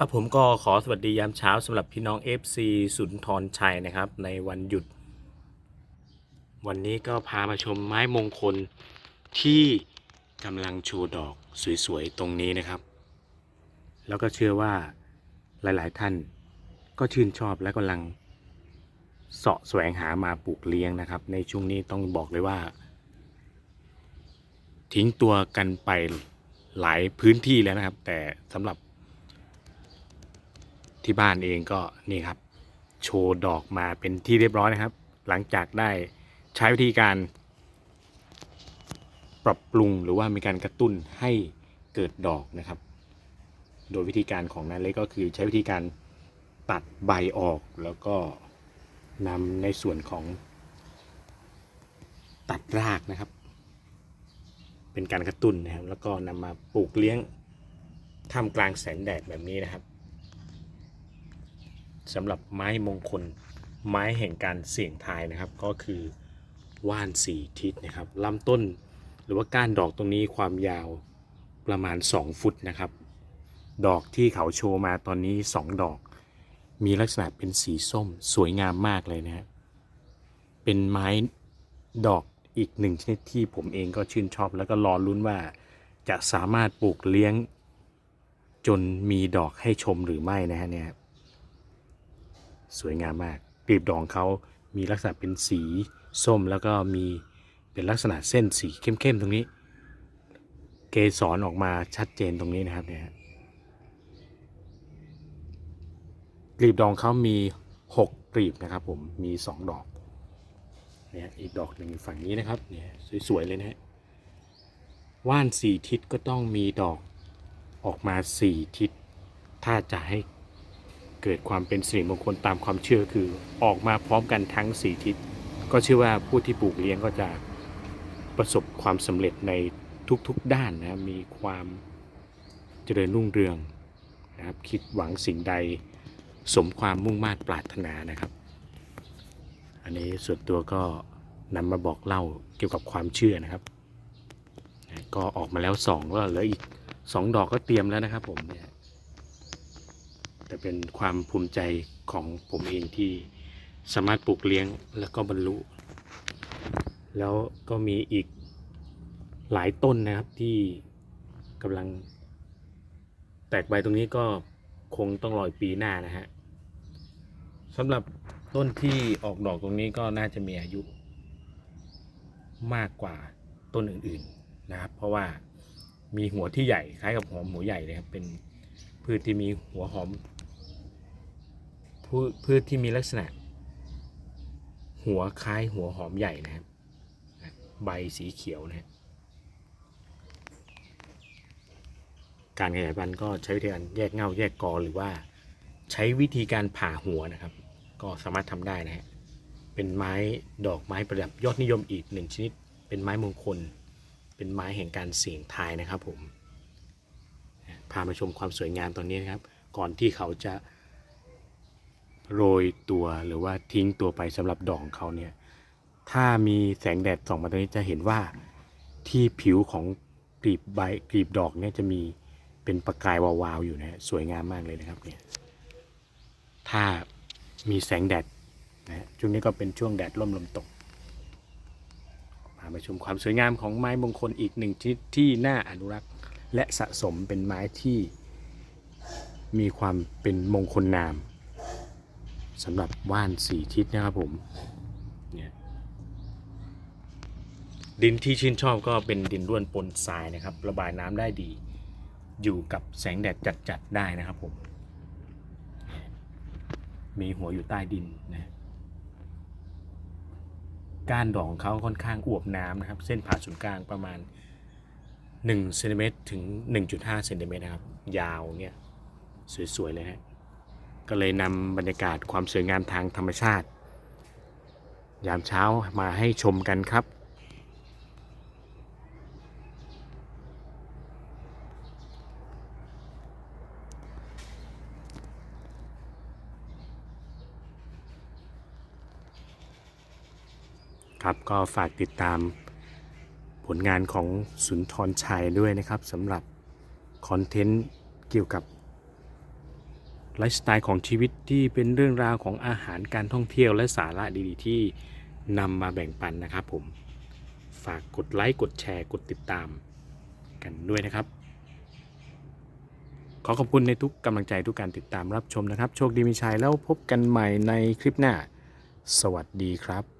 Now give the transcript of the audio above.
ครับผมก็ขอสวัสดียามเช้าสำหรับพี่น้อง FC สุนทรชัยนะครับ ในวันหยุด วันนี้ก็พามาชมไม้มงคลที่กำลังชูดอกสวยๆ ตรงนี้นะครับ แล้วก็เชื่อว่าหลายๆท่านก็ชื่นชอบและกำลังเสาะแสวงหามาปลูกเลี้ยงนะครับ ในช่วงนี้ต้องบอกเลยว่า ทิ้งตัวกันไปหลายพื้นที่แล้วนะครับ แต่สำหรับ ที่บ้านเองก็นี่ครับ โชว์ดอกมาเป็นที่เรียบร้อยนะครับ หลังจากได้ใช้วิธีการ ปรับปรุงหรือว่ามีการกระตุ้นให้เกิดดอกนะครับ โดยวิธีการของนั้นเล็กก็คือใช้วิธีการตัดใบออกแล้วก็นำในส่วนของตัดรากนะครับ เป็นการกระตุ้นนะครับ แล้วก็นำมาปลูกเลี้ยงท่ามกลางแสงแดดแบบนี้นะครับ สำหรับไม้มงคลไม้แห่งการเสี่ยงทายนะครับ ก็คือว่านสี่ทิศนะครับลำต้นหรือว่าก้านดอกตรงนี้ความยาวประมาณ 2 ฟุตนะครับ ดอกที่เขาโชว์มาตอนนี้ 2 ดอก มีลักษณะเป็นสีส้มสวยงามมากเลยนะครับเป็นไม้ดอกอีกหนึ่งชนิดที่ผมเองก็ชื่นชอบ แล้วก็รอลุ้นว่าจะสามารถปลูกเลี้ยงจนมีดอกให้ชมหรือไม่นะฮะเนี่ย สวยงามมากกลีบดอกเขามีลักษณะเป็นสีส้มแล้วก็มีเป็นลักษณะเส้นสีเข้มๆตรงนี้ เกสรออกมาชัดเจนตรงนี้นะครับเนี่ยกลีบดอกเขามี 6กลีบนะครับผมมี 2 ดอกเนี่ยอีกดอกหนึ่งฝั่งนี้นะครับเนี่ยสวยๆเลยนะฮะว่านสี่ทิศก็ต้องมีดอกออกมาสี่ทิศ ถ้าจะให้ เกิดความเป็นสิริมงคลตามความเชื่อคือออกมาพร้อมกันทั้งสี่ทิศ ก็เชื่อว่าผู้ที่ปลูกเลี้ยงก็จะประสบความสำเร็จในทุกๆด้านนะมีความเจริญรุ่งเรืองนะครับคิดหวังสิ่งใดสมความมุ่งมา่ปรารถนานะครับ อันนี้ส่วนตัวก็นำมาบอกเล่าเกี่ยวกับความเชื่อนะครับ ก็ออกมาแล้วสองก็เหลืออีกสองดอกก็เตรียมแล้วนะครับผมเนี่ย แต่เป็นความภูมิใจของผมเองที่สามารถปลูกเลี้ยงแล้วก็บรรลุ แล้วก็มีอีกหลายต้นนะครับที่กำลัง แตกใบตรงนี้ก็คงต้องรอยปีหน้านะฮะสำหรับต้นที่ออกดอกตรงนี้ก็น่าจะมีอายุ มากกว่าต้นอื่นๆนะครับ เพราะว่ามีหัวที่ใหญ่คล้ายกับหอมหัวใหญ่เลยครับเป็นพืชที่มีหัวหอม พืชที่มีลักษณะ หัวคล้ายหัวหอมใหญ่นะครับ ใบสีเขียวนะการขยายพันธุ์ก็ใช้วิธีการแยกเง่าแยกกอหรือว่าใช้วิธีการผ่าหัวนะครับ ก็สามารถทำได้นะฮะเป็นไม้ดอกไม้ประดับยอดนิยมอีกหนึ่งชนิด เป็นไม้มงคล เป็นไม้แห่งการเสี่ยงทายนะครับผมพามาชมความสวยงามตอนนี้นะครับ ก่อนที่เขาจะ โรยตัวหรือว่าทิ้งตัวไปสำหรับดอกของเขาเนี่ย ถ้ามีแสงแดดส่องมาตรงนี้จะเห็นว่าที่ผิวของกลีบใบกลีบดอกเนี่ยจะมีเป็นประกายวาวๆอยู่นะฮะสวยงามมากเลยนะครับเนี่ยถ้ามีแสงแดดนะฮะช่วงนี้ก็เป็นช่วงแดดร่มลมตกพามาชมความสวยงามของไม้มงคลอีกหนึ่งชนิดที่น่าอนุรักษ์ และสะสมเป็นไม้ที่มีความเป็นมงคลนาม สำหรับว่านสี่ทิศนะครับผมเนี่ยดินที่ชื่นชอบก็เป็นดินร่วนปนทรายนะครับ ระบายน้ำได้ดี อยู่กับแสงแดดจัดๆได้นะครับผม มีหัวอยู่ใต้ดินนะก้านดอกของเขาค่อนข้างอวบน้ำนะครับ เส้นผ่าศูนย์กลางประมาณ1เซนติเมตรถึง 1.5เซนติเมตรนะครับ ยาวเนี่ยสวย ๆ เลยฮะ ก็เลยนำบรรยากาศความสวยงามทางธรรมชาติ ยามเช้ามาให้ชมกันครับครับก็ฝากติดตามผลงานของสุนทรชัยด้วยนะครับสำหรับคอนเทนต์เกี่ยวกับ ไลฟ์สไตล์ของชีวิตที่เป็นเรื่องราวของอาหารการท่องเที่ยวและสาระดีๆ ที่นำมาแบ่งปันนะครับผม ฝากกดไลค์ กดแชร์ กดติดตามกันด้วยนะครับ ขอขอบคุณในทุกกำลังใจทุกการติดตามรับชมนะครับ โชคดีมีชัยแล้วพบกันใหม่ในคลิปหน้า สวัสดีครับ